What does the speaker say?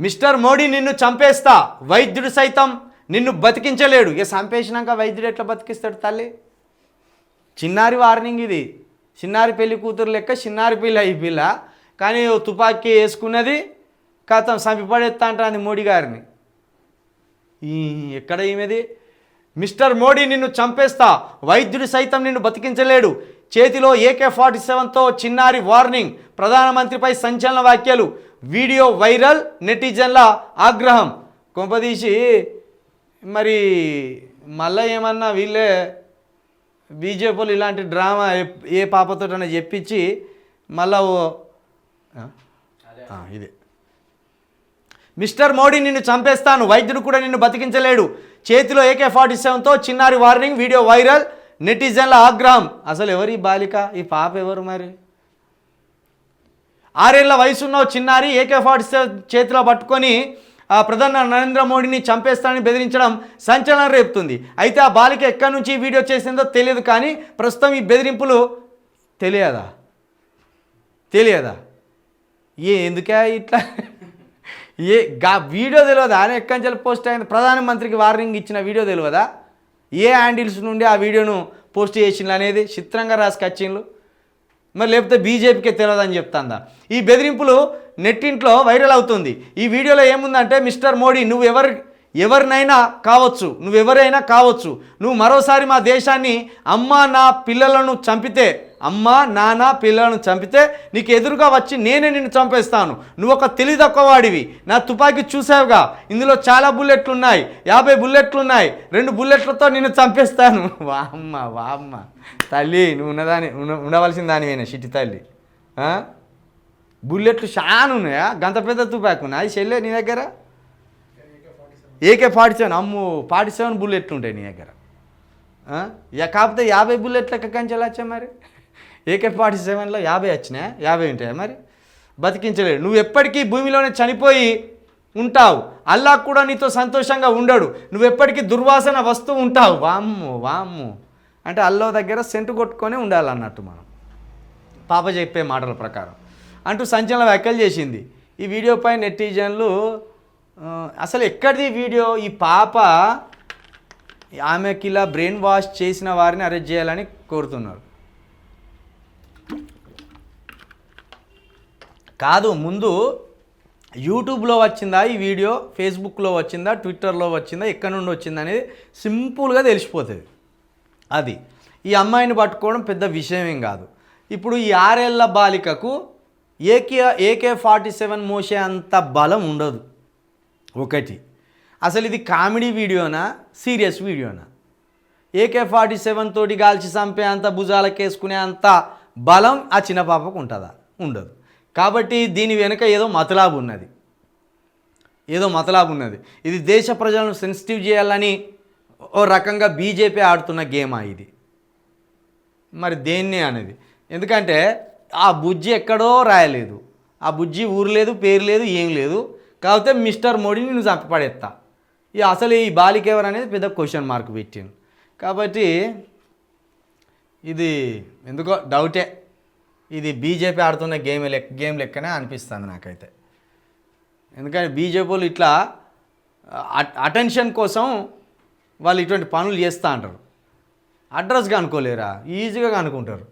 Mister Modi నిన్ను చంపేస్తా. వైద్యుడు సైతం నిన్ను బతికించలేడు. ఇక చంపేసినాక వైద్యుడు ఎట్లా బతికిస్తాడు తల్లి? చిన్నారి వార్నింగ్ ఇది. చిన్నారి పెళ్ళి కూతురు లెక్క చిన్నారి పిల్ల ఈ పిల్ల. కానీ తుపాకీ వేసుకున్నది కథం చంపిపడేస్తా అంటుంది మోడీ గారిని. ఈ ఎక్కడ ఈమెది? మిస్టర్ మోడీ నిన్ను చంపేస్తా. వైద్యుడు సైతం నిన్ను బతికించలేడు. చేతిలో ఏకే ఫార్టీ సెవెన్తో చిన్నారి వార్నింగ్. ప్రధానమంత్రిపై సంచలన వ్యాఖ్యలు. వీడియో వైరల్ నెటిజన్ల ఆగ్రహం. కొంపదీసి మరి మళ్ళీ ఏమన్నా వీళ్ళే బీజేపీలు ఇలాంటి డ్రామా ఏ- పాపతోటైనా చెప్పించి మళ్ళా ఇదే. మిస్టర్ మోడీ నిన్ను చంపేస్తాను వైద్యుడు కూడా నిన్ను బతికించలేడు. చేతిలో ఏకే ఫార్టీ సెవెన్తో చిన్నారి వార్నింగ్ వీడియో వైరల్ నెటిజన్ల ఆగ్రహం. అసలు ఎవరు ఈ బాలిక? ఈ పాప ఎవరు మరి? ఆరేళ్ళ వయసున్న ఓ చిన్నారి ఏకే ఫార్టీ సెవెన్ చేతిలో పట్టుకొని ఆ ప్రధాని నరేంద్ర మోడీని చంపేస్తానని బెదిరించడం సంచలనం రేపుతుంది. అయితే ఆ బాలిక ఎక్కడి నుంచి వీడియో చేసిందో తెలియదు కానీ ప్రస్తుతం ఈ బెదిరింపులు తెలియదా? తెలియదా? ఏ ఎందుకే ఇట్లా? ఏ గా వీడియో తెలియదా? ఆయన ఎక్కడి నుంచి పోస్ట్ అయింది? ప్రధానమంత్రికి వార్నింగ్ ఇచ్చిన వీడియో తెలియదా? ఏ హ్యాండిల్స్ నుండి ఆ వీడియోను పోస్ట్ చేసిండ్రు అనేది చిత్రంగా రాసుకొచ్చిండ్రు మరి లేకపోతే బీజేపీకే తెలియదని చెప్తాందా? ఈ బెదిరింపులు నెట్టింట్లో వైరల్ అవుతుంది. ఈ వీడియోలో ఏముందంటే మిస్టర్ మోడీ నువ్వు ఎవరి ఎవరినైనా కావచ్చు నువ్వెవరైనా కావచ్చు నువ్వు మరోసారి మా దేశాన్ని అమ్మ నా పిల్లలను చంపితే అమ్మ నాన్న పిల్లలను చంపితే నీకు ఎదురుగా వచ్చి నేనే నిన్ను చంపేస్తాను. నువ్వు ఒక తెలివితక్కువవాడివి నా తుపాకీ చూసావుగా ఇందులో చాలా బుల్లెట్లు ఉన్నాయి. యాభై బుల్లెట్లు ఉన్నాయి. రెండు బుల్లెట్లతో నిన్ను చంపేస్తాను. వామ్మ వామ్మ. తల్లి నువ్వు ఉన్నదాని ఉండవలసిన దానివేనా చిట్టి తల్లి? బుల్లెట్లు చాలా ఉన్నాయా గంత పెద్ద తుపాకు ఉన్నాయి చెల్లె నీ దగ్గర? AK forty seven Ammu forty seven బుల్లెట్లు ఉంటాయి నీ దగ్గర. కాకపోతే యాభై బుల్లెట్ల ఎక్క కంచెలు వచ్చాయి మరి? ఏకే ఫార్టీ సెవెన్లో యాభై వచ్చినాయా యాభై ఉంటాయా మరి? బతికించలేడు. నువ్వు ఎప్పటికీ భూమిలోనే చనిపోయి ఉంటావు. అల్లా కూడా నీతో సంతోషంగా ఉండడు. నువ్వు ఎప్పటికీ దుర్వాసన వస్తూ ఉంటావు. వామ్ము వామ్ము. అంటే అల్లో దగ్గర సెంటు కొట్టుకొని ఉండాలన్నట్టు మనం. పాప చెప్పే మాటల ప్రకారం. అంటూ సంచలన వ్యాఖ్యలు చేసింది. ఈ వీడియోపై నెటిజన్లు అసలు ఎక్కడిది వీడియో? ఈ పాప ఆమెకి ఇలా బ్రెయిన్ వాష్ చేసిన వారిని అరెస్ట్ చేయాలని కోరుతున్నారు. కాదు ముందు యూట్యూబ్లో వచ్చిందా ఈ వీడియో? ఫేస్బుక్లో వచ్చిందా? ట్విట్టర్లో వచ్చిందా? ఎక్కడి నుండి వచ్చిందా అనేది సింపుల్గా తెలిసిపోతుంది. అది. ఈ అమ్మాయిని పట్టుకోవడం పెద్ద విషయమేం కాదు. ఇప్పుడు ఈ ఆరేళ్ళ బాలికకు ఏకే ఏకే ఫార్టీ సెవెన్ మోసే అంత బలం ఉండదు. ఒకటి. అసలు ఇది కామెడీ వీడియోనా సీరియస్ వీడియోనా? ఏకే ఫార్టీ సెవెన్ తోటి గాల్చి చంపే అంత భుజాలకేసుకునే అంత బలం ఆ చిన్న పాపకు ఉంటుందా? ఉండదు. కాబట్టి దీని వెనుక ఏదో మతలాబు ఉన్నది. ఏదో మతలాబు ఉన్నది. ఇది దేశ ప్రజలను సెన్సిటివ్ చేయాలని ఓ రకంగా బీజేపీ ఆడుతున్న గేమా ఇది? మరి దేన్ని అనేది? ఎందుకంటే ఆ బుజ్జి ఎక్కడో రాయలేదు. ఆ బుజ్జి ఊరు లేదు పేరు లేదు ఏం లేదు. కాకపోతే మిస్టర్ మోడీని నువ్వు చంపి పడేస్తా ఇక అసలు ఈ బాలిక ఎవరనేది అనేది పెద్ద క్వశ్చన్ మార్క్ పెట్టాను కాబట్టి ఇది ఎందుకో డౌటే ఇది బీజేపీ ఆడుతున్న గేమ్ లెక్క గేమ్ లెక్కనే అనిపిస్తుంది నాకైతే. ఎందుకంటే బీజేపీ వాళ్ళు ఇట్లా అటెన్షన్ కోసం వాళ్ళు ఇటువంటి పనులు చేస్తూ అంటారు. అడ్రస్గా అనుకోలేరా? ఈజీగా అనుకుంటారు.